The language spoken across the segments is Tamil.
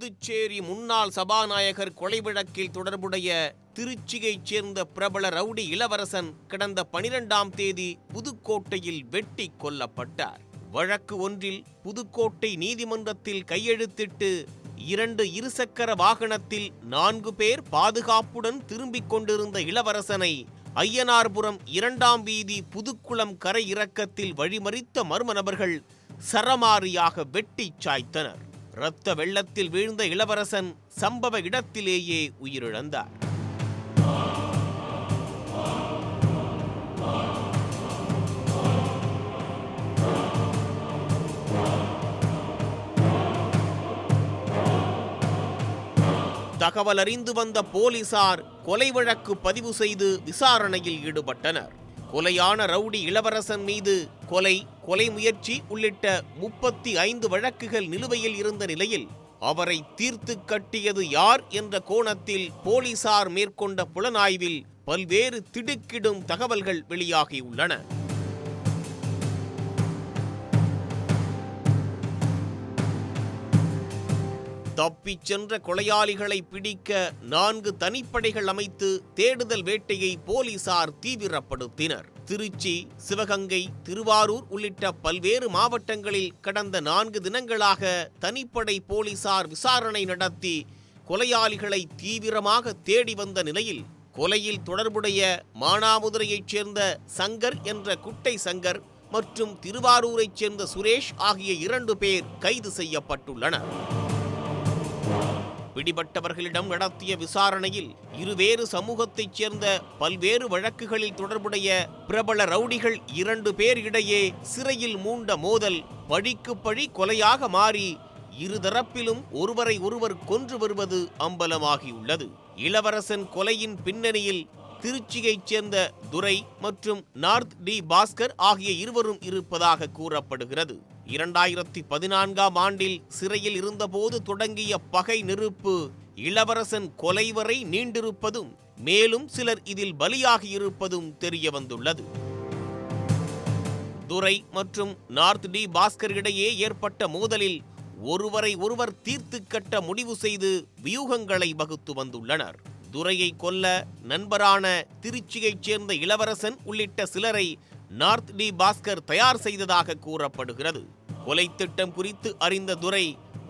புதுச்சேரி முன்னாள் சபாநாயகர் கொலை வழக்கில் தொடர்புடைய திருச்சியைச் சேர்ந்த பிரபல ரவுடி இளவரசன் கடந்த பனிரெண்டாம் தேதி புதுக்கோட்டையில் வெட்டி கொல்லப்பட்டார். வழக்கு ஒன்றில் புதுக்கோட்டை நீதிமன்றத்தில் கையெழுத்திட்டு இரண்டு இருசக்கர வாகனத்தில் நான்கு பேர் பாதுகாப்புடன் திரும்பிக் கொண்டிருந்த இளவரசனை ஐயனார்புரம் இரண்டாம் வீதி புதுக்குளம் கரை இறக்கத்தில் வழிமறித்த மர்ம நபர்கள் சரமாரியாக வெட்டிச் சாய்த்தனர். இரத்த வெள்ளத்தில் வீழ்ந்த இளவரசன் சம்பவ இடத்திலேயே உயிரிழந்தார். தகவல் அறிந்து வந்த போலீசார் கொலை வழக்கு பதிவு செய்து விசாரணையில் ஈடுபட்டனர். கொலையான ரவுடி இளவரசன் மீது கொலை கொலை முயற்சி உள்ளிட்ட முப்பத்தி ஐந்து வழக்குகள் நிலுவையில் இருந்த நிலையில் அவரை தீர்த்து கட்டியது யார் என்ற கோணத்தில் போலீசார் மேற்கொண்ட புலனாய்வில் பல்வேறு திடுக்கிடும் தகவல்கள் வெளியாகியுள்ளன. தப்பிச் சென்ற கொலையாளிகளை பிடிக்க நான்கு தனிப்படைகள் அமைத்து தேடுதல் வேட்டையை போலீசார் தீவிரப்படுத்தினர். திருச்சி சிவகங்கை திருவாரூர் உள்ளிட்ட பல்வேறு மாவட்டங்களில் கடந்த நான்கு தினங்களாக தனிப்படை போலீசார் விசாரணை நடத்தி கொலையாளிகளை தீவிரமாக தேடி வந்த நிலையில் கொலையில் தொடர்புடைய மானாமுதுரையைச் சேர்ந்த சங்கர் என்ற குட்டை சங்கர் மற்றும் திருவாரூரைச் சேர்ந்த சுரேஷ் ஆகிய இரண்டு பேர் கைது செய்யப்பட்டுள்ளனர். பிடிபட்டவர்களிடம் நடத்திய விசாரணையில் இருவேறு சமூகத்தைச் சேர்ந்த பல்வேறு வழக்குகளில் தொடர்புடைய பிரபல ரவுடிகள் இரண்டு பேர் இடையே சிறையில் மூண்ட மோதல் பழிக்கு பழி கொலையாக மாறி இருதரப்பிலும் ஒருவரை ஒருவர் கொன்று வருவது அம்பலமாகியுள்ளது. இளவரசன் கொலையின் பின்னணியில் திருச்சியைச் சேர்ந்த துரை மற்றும் நார்த் டி பாஸ்கர் ஆகிய இருவரும் இருப்பதாக கூறப்படுகிறது. இரண்டாயிரத்தி பதினான்காம் ஆண்டில் சிறையில் இருந்தபோது தொடங்கிய பகை நெருப்பு இளவரசன் கொலை வரை நீண்டிருப்பதும் மேலும் சிலர் இதில் பலியாகியிருப்பதும் தெரிய வந்துள்ளது துரை மற்றும் நார்த் டி பாஸ்கர் இடையே ஏற்பட்ட மோதலில் ஒருவரை ஒருவர் தீர்த்து கட்ட முடிவு செய்து வியூகங்களை வகுத்து வந்துள்ளனர். துரையை கொல்ல நண்பரான திருச்சியைச் சேர்ந்த இளவரசன் உள்ளிட்ட சிலரை நார்த் டி பாஸ்கர் தயார் செய்ததாக கூறப்படுகிறது. கொலை திட்டம் குறித்து அறிந்த துரை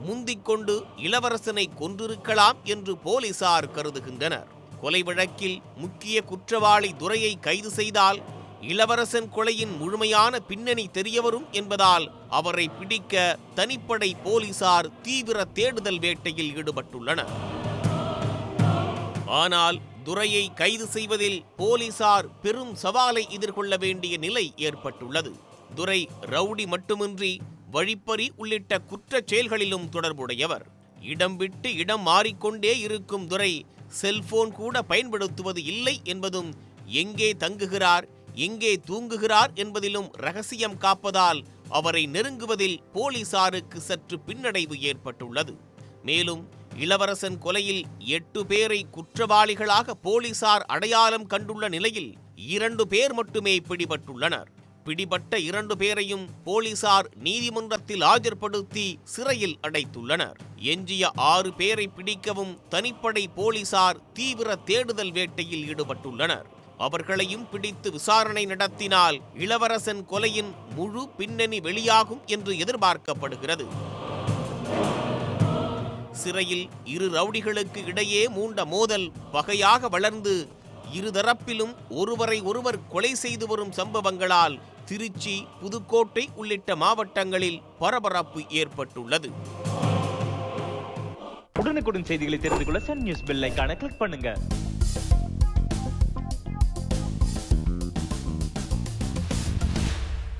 முந்திக் கொண்டு இளவரசனை கொன்றிருக்கலாம் என்று போலீசார் கருதுகின்றனர். கொலை வழக்கில் முக்கிய குற்றவாளி துரையை கைது செய்தால் இளவரசன் கொலையின் முழுமையான பின்னணி தெரியவரும் என்பதால் அவரை பிடிக்க தனிப்படை போலீசார் தீவிர தேடுதல் வேட்டையில் ஈடுபட்டுள்ளனர். ஆனால் துரையை கைது செய்வதில் போலீசார் பெரும் சவாலை எதிர்கொள்ள வேண்டிய நிலை ஏற்பட்டுள்ளது. துரை ரவுடி மட்டுமின்றி வழிப்பறி உள்ளிட்ட குற்றச் செயல்களிலும் தொடர்புடையவர். இடம் விட்டு இடம் மாறிக்கொண்டே இருக்கும் துரை செல்போன் கூட பயன்படுத்துவது இல்லை என்பதும் எங்கே தங்குகிறார் எங்கே தூங்குகிறார் என்பதிலும் ரகசியம் காப்பதால் அவரை நெருங்குவதில் போலீசாருக்கு சற்று பின்னடைவு ஏற்பட்டுள்ளது. மேலும் இளவரசன் கொலையில் எட்டு பேரை குற்றவாளிகளாக போலீசார் அடையாளம் கண்டுள்ள நிலையில் இரண்டு பேர் மட்டுமே பிடிபட்டுள்ளனர். பிடிபட்ட இரண்டு பேரையும் போலீசார் நீதிமன்றத்தில் ஆஜர்படுத்தி சிறையில் அடைத்துள்ளனர். எஞ்சிய ஆறு பேரை பிடிக்கவும் தனிப்படை போலீசார் தீவிர தேடுதல் வேட்டையில் ஈடுபட்டுள்ளனர். அவர்களையும் பிடித்து விசாரணை நடத்தினால் இளவரசன் கொலையின் முழு பின்னணி வெளியாகும் என்று எதிர்பார்க்கப்படுகிறது. சிறையில் இரு ரவுடிகளுக்கு இடையே மூண்ட மோதல் பகையாக வளர்ந்து இருதரப்பிலும் ஒருவரை ஒருவர் கொலை செய்து வரும் சம்பவங்களால் திருச்சி புதுக்கோட்டை உள்ளிட்ட மாவட்டங்களில் பரபரப்பு ஏற்பட்டுள்ளது. உடனுக்குடன் செய்திகளை தெரிந்து கொள்ள சன் நியூஸ் பெல் கிளிக் பண்ணுங்க.